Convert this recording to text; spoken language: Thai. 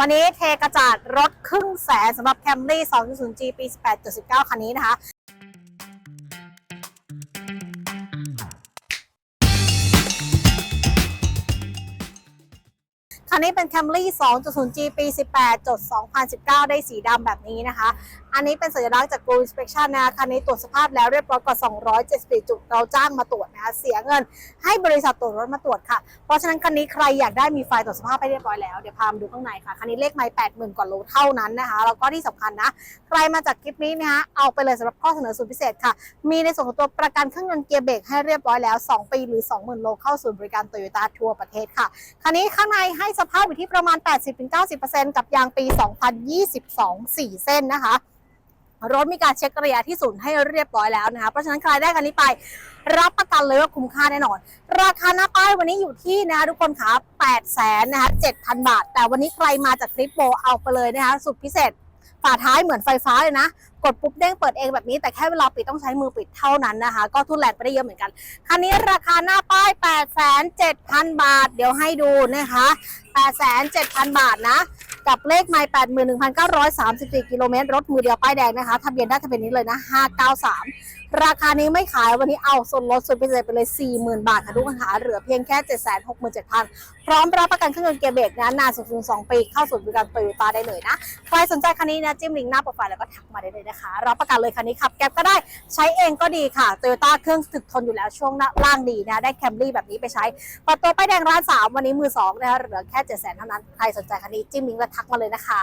วันนี้เทกระจาดรถครึ่งแสนสำหรับ Camry 2.0G ปี 18.19 คันนี้นะคะ คันนี้เป็น Camry 2.0G ปี 18.2019 ได้สีดำแบบนี้นะคะ อันนี้เป็นสัญลักษณ์จาก Go Inspection นะคะคันนี้ตรวจสภาพแล้วเรียบร้อยกว่า 274จุด เราจ้างมาตรวจนะคะเสียเงินให้บริษัทตรวจรถมาตรวจค่ะ เพราะฉะนั้นคันนี้ใครอยากได้มีไฟล์ตรวจสภาพไปเรียบร้อยแล้ว เดี๋ยวพามาดูข้างในค่ะ คันนี้เลขไมล์80,000กว่าโลเท่านั้นนะคะแล้วก็ที่สำคัญนะใครมาจากคลิปนี้นะคะเอาไปเลยสำหรับข้อเสนอสุดพิเศษค่ะ มีในส่วนของตัวประกันเครื่องยนต์เกียร์เบรกให้เรียบร้อยแล้ว 2 ปีหรือ 20,000 โลเข้าศูนย์บริการโตโยต้าทั่วประเทศค่ะคันนี้ข้างในให้สภาพอยู่ที่ประมาณ 80-90%กับยางปี 2022 4 เส้นนะคะ รถมีการเช็คระยะที่ศูนย์ให้เรียบร้อยแล้วนะคะ เพราะฉะนั้นใครได้คันนี้ไป รับประกันเลยว่าคุ้มค่าแน่นอน ราคาหน้าป้ายวันนี้อยู่ที่นะคะทุกคนคะ8แสนนะคะ7,000 บาท แต่วันนี้ใครมาจากคลิปโบเอาไปเลยนะคะ สุดพิเศษฝาท้ายเหมือนไฟฟ้าเลยนะ กดปุ๊บเด้งเปิดเองแบบนี้ แต่แค่เวลาปิดต้องใช้มือปิดเท่านั้นนะคะ ก็ทุนแรงไปได้เยอะเหมือนกัน คันนี้ราคาหน้าป้าย 8 7 0 0 0 บาท เดี๋ยวให้ดูนะคะ 8 7 0 0 0 บาทนะ กับเลขไมล์81,934 กิโลเมตร รถมือเดียวป้ายแดงนะคะ ทะเบียนได้ทะเบียนนี้เลยนะ 593 ราคานี้ไม่ขายวันนี้เอาส่วนลดส่วนพิเศษไปเลย 40,000 บาทค่ะทุกคนค่ะเหลือเพียงแค่ 767,000 พร้อมรับประกันเครื่องยนต์เกียร์เบรกนะนานสูงสุด2ปีเข้าศูนย์บริการโตโยต้าได้เลยนะ ใครสนใจคันนี้นะจิ้มลิงก์หน้าโปรไฟล์แล้วก็ทักมาได้เลยนะคะ รับประกันเลยคันนี้ขับแก๊ปก็ได้ใช้เองก็ดีค่ะโตโยต้าเครื่องถึกทนอยู่แล้วช่วงล่างดีนะได้แคมรี่แบบนี้ไปใช้เปิดตัวป้ายแดงร้านสามวันนี้มือสองนะคะเหลือแค่7 0 0 0 0เท่านั้น ใครสนใจคันนี้จิ้มลิงก์แล้วทักมาเลยนะคะ